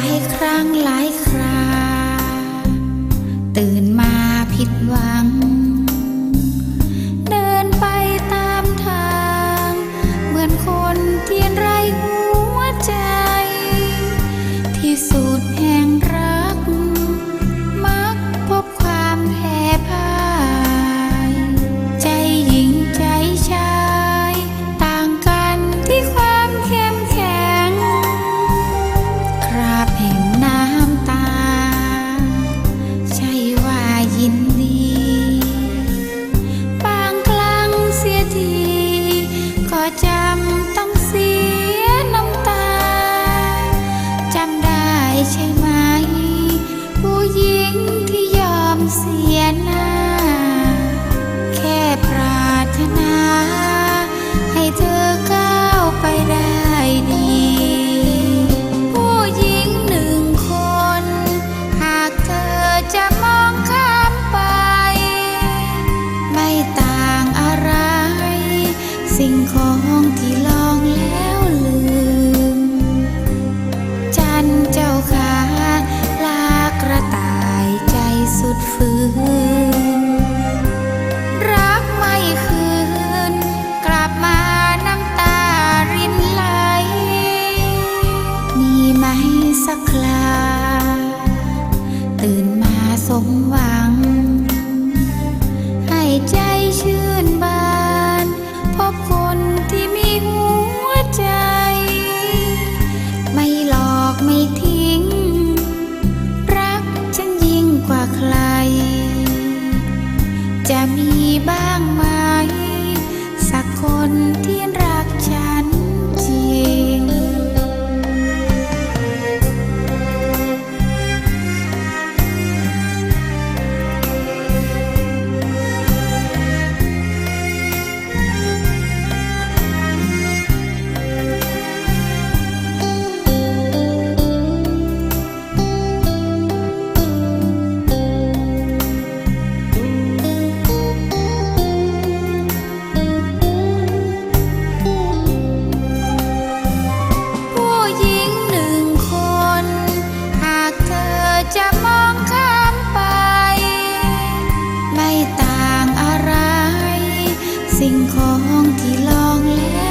ายครั้งหลายครา ตื่นมาผิดหวัง เดินไปตามทาง เหมือนคนที่ไร้หัวใจ ที่สุด จะมีบ้างไหม สักคนที่ องที่ลองแล้ว